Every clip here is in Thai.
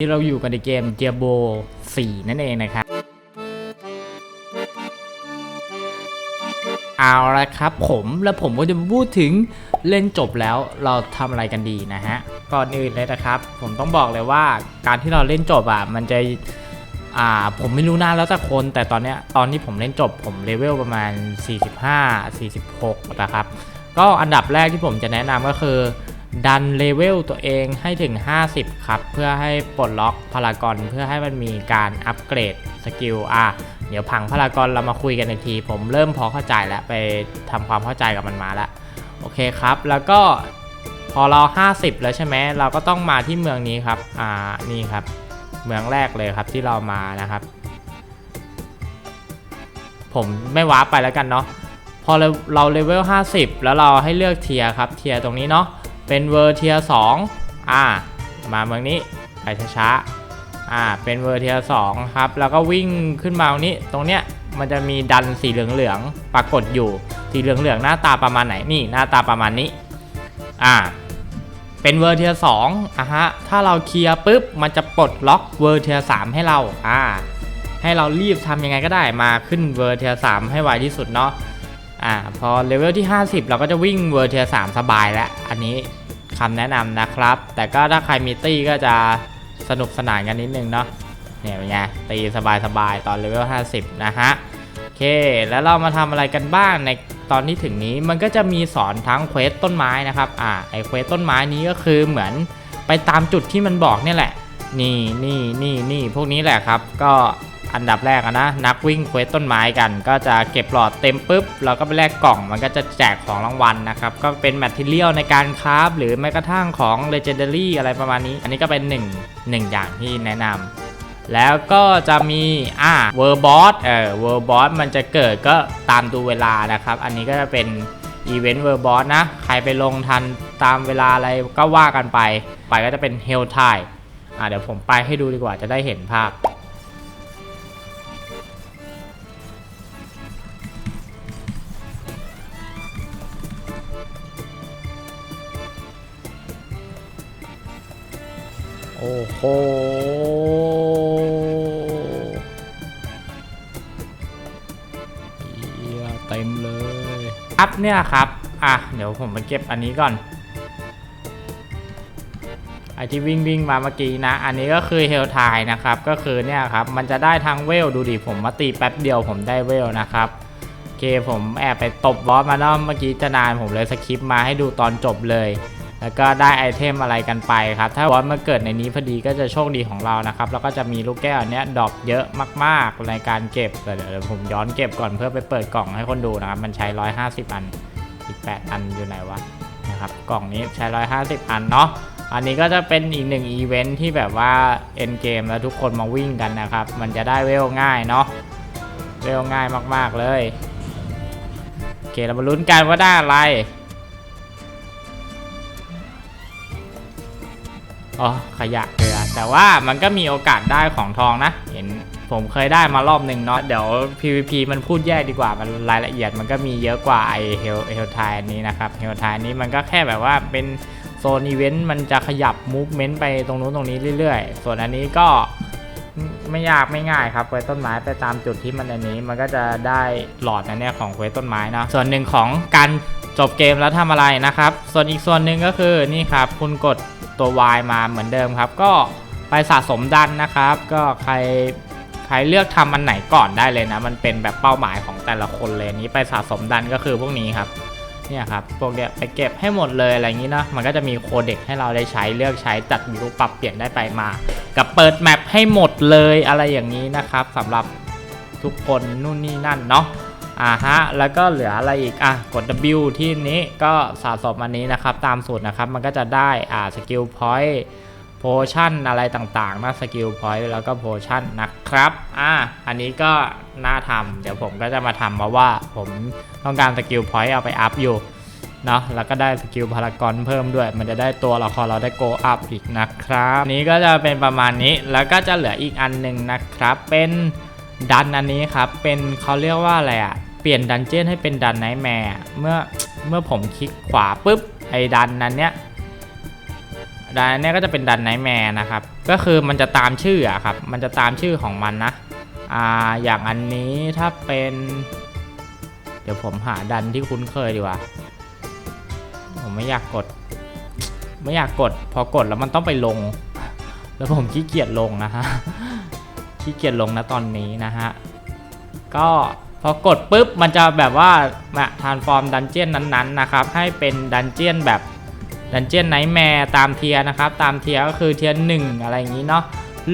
ที่เราอยู่กันในเกม Diablo 4นั่นเองนะครับ เอาละครับผมแล้วผมก็จะพูดถึงเล่นจบแล้วเราทำอะไรกันดีนะฮะ ก่อนอื่นเลยนะครับ ผมต้องบอกเลยว่าการที่เราเล่นจบอะมันจะอ่าผมไม่รู้นานแล้วแต่คน แต่ตอนเนี้ยตอนที่ผมเล่นจบผมเลเวลประมาณ 45 46นะครับ ก็อันดับแรกที่ผมจะแนะนำก็คือ ดันเลเวลตัวเองให้ถึง 50 ครับ เพื่อให้ปลดล็อกพารากอนเพื่อให้มันมีการอัปเกรดสกิลอะเดี๋ยวพังพารากอนเรามาคุยกันอีกที ผมเริ่มพอเข้าใจแล้วไปทำความเข้าใจกับมันมาแล้วโอเคครับ แล้วก็พอเรา 50 แล้วใช่ไหมเราก็ต้องมาที่เมืองนี้ครับอ่านี่ครับ เมืองแรกเลยครับที่เรามานะครับ ผมไม่ว้าไปแล้วกันเนาะพอเราเราเลเวล 50 แล้วเราให้เลือกเทียร์ครับเทียร์ตรงนี้เนาะ เป็นเวอร์เทียร์2อ่า มาเมืองนี้ไปช้าๆอ่า เป็นเวอร์เทียร์2ครับ แล้วก็วิ่งขึ้นมาตรงนี้ ตรงเนี้ยมันจะมีดันสีเหลืองๆปรากฏอยู่ สีเหลืองๆหน้าตาประมาณไหน นี่หน้าตาประมาณนี้ อ่า เป็นเวอร์เทียร์2อะฮะ ถ้าเราเคลียร์ปุ๊บ มันจะปลดล็อกเวอร์เทียร์3ให้เรา อ่า ให้เรารีบทำยังไงก็ได้ มาขึ้นเวอร์เทียร์3ให้ไวที่สุดเนาะอ่าพอเลเวลที่ 50 เราก็จะวิ่งเวอร์เทียสามสบายแล้ว อันนี้ คำแนะนำนะครับ แต่ก็ถ้าใครมีตี้ก็จะสนุกสนานกันนิดนึงเนาะเนี่ยเป็นไงตีสบายๆตอนเลเวล50 นะฮะโอเค แล้วเรามาทำอะไรกันบ้างในตอนที่ถึงนี้มันก็จะมีสอนทั้งเควสต้นไม้นะครับอ่าไอเควสต้นไม้นี้ก็คือเหมือนไปตามจุดที่มันบอกเนี่ยแหละ นี่นี่นี่นี่พวกนี้แหละครับ ก็ อันดับแรกนะ นักวิ่งเควสต้นไม้กัน ก็จะเก็บหลอดเต็มปุ๊บเราก็ไปแลกกล่องมันก็จะแจกของรางวัลนะครับ ก็เป็นแมทเทียลในการคราฟหรือแม้กระทั่งของ Legendary อะไรประมาณนี้ อันนี้ก็เป็นหนึ่งหนึ่งอย่างที่แนะนำแล้วก็จะมีอ่าเวอร์บอสเออเวอร์บอสมันจะเกิดก็ตามดูเวลานะครับ อันนี้ก็จะเป็นอีเวนต์เวอร์บอสนะ ใครไปลงทันตามเวลาอะไรก็ว่ากันไป ไปก็จะเป็นเฮลไทอ่าเดี๋ยวผมไปให้ดูดีกว่าจะได้เห็นภาพ โอ้โหเหี้ยเต็มเลยครับเนี่ยครับ อะ เดี๋ยวผมไปเก็บอันนี้ก่อน ไอที่วิ่งวิ่งมาเมื่อกี้นะ อันนี้ก็คือเฮลไทนะครับ ก็คือเนี่ยครับ มันจะได้ทั้งเวล ดูดิ ผมมาตีแป๊บเดียวผมได้เวลนะครับโอเคผมแอบไปตบบอสมาแล้วเมื่อกี้จะนานผมเลยสคริปต์มาให้ดูตอนจบเลย แล้วก็ได้ไอเทมอะไรกันไปครับ ถ้าบอสมาเกิดในนี้พอดีก็จะโชคดีของเรานะครับ แล้วก็จะมีลูกแก้วอันเนี้ยดอปเยอะมากๆในการเก็บแต่เดี๋ยวผมย้อนเก็บก่อนเพื่อไปเปิดกล่องให้คนดูนะครับ มันใช้ 150 อัน อีก 8 อันอยู่ไหนวะนะครับ กล่องนี้ใช้ 150 อันเนาะ อันนี้ก็จะเป็นอีกหนึ่งอีเวนท์ที่แบบว่าเอ็นเกมแล้วทุกคนมาวิ่งกันนะครับ มันจะได้เวลง่ายเนาะ เวลง่ายมากๆเลย โอเคเรามาลุ้นกันว่าได้อะไร อ๋อขยะเกลือแต่ว่ามันก็มีโอกาสได้ของทองนะ เห็นผมเคยได้มารอบหนึ่งเนาะเดี๋ยว PVP มันพูดแยกดีกว่ามันรายละเอียดมันก็มีเยอะกว่าไอเฮลเฮลไทนี้นะครับเฮลไทนี้มันก็แค่แบบว่าเป็นโซนอีเวนต์มันจะขยับมูฟเมนต์ไปตรงนู้นตรงนี้เรื่อยๆ ส่วนอันนี้ก็ไม่ยากไม่ง่ายครับเควสต้นไม้ไปตามจุดที่มันอันนี้มันก็จะได้หลอดนั่นเนี่ยของเควสต้นไม้เนาะส่วนหนึ่งของการจบเกมแล้วทำอะไรนะครับ ส่วนอีกส่วนหนึ่งก็คือนี่ครับคุณกด ตัว Y มาเหมือนเดิมครับ ก็ไปสะสมดันนะครับ ก็ใครใครเลือกทำอันไหนก่อนได้เลยนะ มันเป็นแบบเป้าหมายของแต่ละคนเลยนี้ไปสะสมดันก็คือพวกนี้ครับเนี่ยครับพวกเนี้ยไปเก็บให้หมดเลยอะไรอย่างนี้นะมันก็จะมีโคเด็กให้เราได้ใช้เลือกใช้จัดวิวปรับเปลี่ยนได้ไปมา กับเปิดแมปให้หมดเลยอะไรอย่างนี้นะครับสำหรับทุกคนนู่นนี่นั่นเนาะ อ่าฮะ แล้วก็เหลืออะไรอีก อะ กด W ที่นี้ก็สะสมอันนี้นะครับ ตามสูตรนะครับ มันก็จะได้ อ่า สกิลพอยต์โพชั่นอะไรต่างๆนะสกิลพอยต์แล้วก็โพชั่นนะครับ อ่า อันนี้ก็น่าทำ เดี๋ยวผมก็จะมาทำมาะว่าผมต้องการสกิลพอยต์เอาไปอัพอยู่ เนาะ แล้วก็ได้สกิลพารากอนเพิ่มด้วย มันจะได้ตัวละครเราได้โกอัพอีกนะครับ นี้ก็จะเป็นประมาณนี้ แล้วก็จะเหลืออีกอันหนึ่งนะครับ เป็นดันอันนี้ครับ เป็นเขาเรียกว่าอะไรอะ ลี่ยนดันเจี้ยนให้เป็นดันไนท์แมร์เมื่อเมื่อผมคลิกขวาปุ๊บไอ้ดันนั้นเนี้ยดันอันเนี้ยก็จะเป็นดันไนท์แมร์นะครับ ก็คือมันจะตามชื่ออะครับ มันจะตามชื่อของมันนะอ่าอย่างอันนี้ถ้าเป็น เดี๋ยวผมหาดันที่คุ้นเคยดีกว่า ผมไม่อยากกด ไม่อยากกด พอกดแล้วมันต้องไปลง แล้วผมขี้เกียจลงนะฮะขี้เกียจลงนะตอนนี้นะฮะก็ พอกดปุ๊บมันจะแบบว่ามาทานฟอร์มดันเจียนนั้นๆนะครับให้เป็นดันเจียนแบบดันเจียนไนท์แมร์ตามเทียนะครับตามเทียก็คือเทียหนึ่งอะไรอย่างนี้เนาะ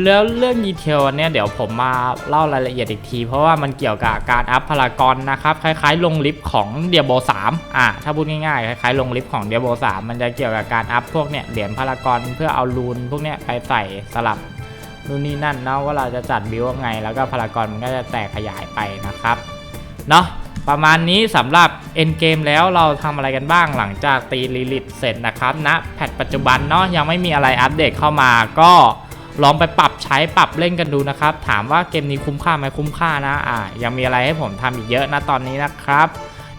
แล้วเรื่องดีเทลเนี่ยเดี๋ยวผมมาเล่ารายละเอียดอีกที เพราะว่ามันเกี่ยวกับการอัพพารากอนนะครับคล้ายๆลงลิฟต์ของเดียโบ3อะถ้าพูดง่ายๆคล้ายๆลงลิฟต์ของเดียโบ3มันจะเกี่ยวกับการอัพพวกเนี่ยเหรียญพารากอนเพื่อเอารูนพวกเนี้ยไปใส่สลับนู่นนี่นั่นเนาะว่าเราจะจัดบิวยังไง แล้วก็พารากอนมันก็จะแตกขยายไปนะครับ เนาะประมาณนี้สำหรับ End Game แล้วเราทำอะไรกันบ้างหลังจากตีลิลิตเสร็จนะครับณนะแพทปัจจุบันเนาะยังไม่มีอะไรอัปเดตเข้ามาก็ลองไปปรับใช้ปรับเล่นกันดูนะครับ ถามว่าเกมนี้คุ้มค่าไหมคุ้มค่านะอ่ายังมีอะไรให้ผมทำอีกเยอะนะตอนนี้นะครับ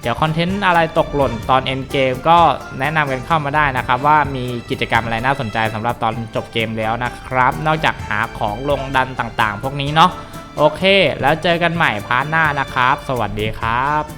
เดี๋ยวคอนเทนต์อะไรตกหล่นตอน end game ก็แนะนำกันเข้ามาได้นะครับ ว่ามีกิจกรรมอะไรน่าสนใจสำหรับตอนจบเกมแล้วนะครับ นอกจากหาของลงดันต่างๆ พวกนี้เนาะ โอเค แล้วเจอกันใหม่พาร์ทหน้านะครับ สวัสดีครับ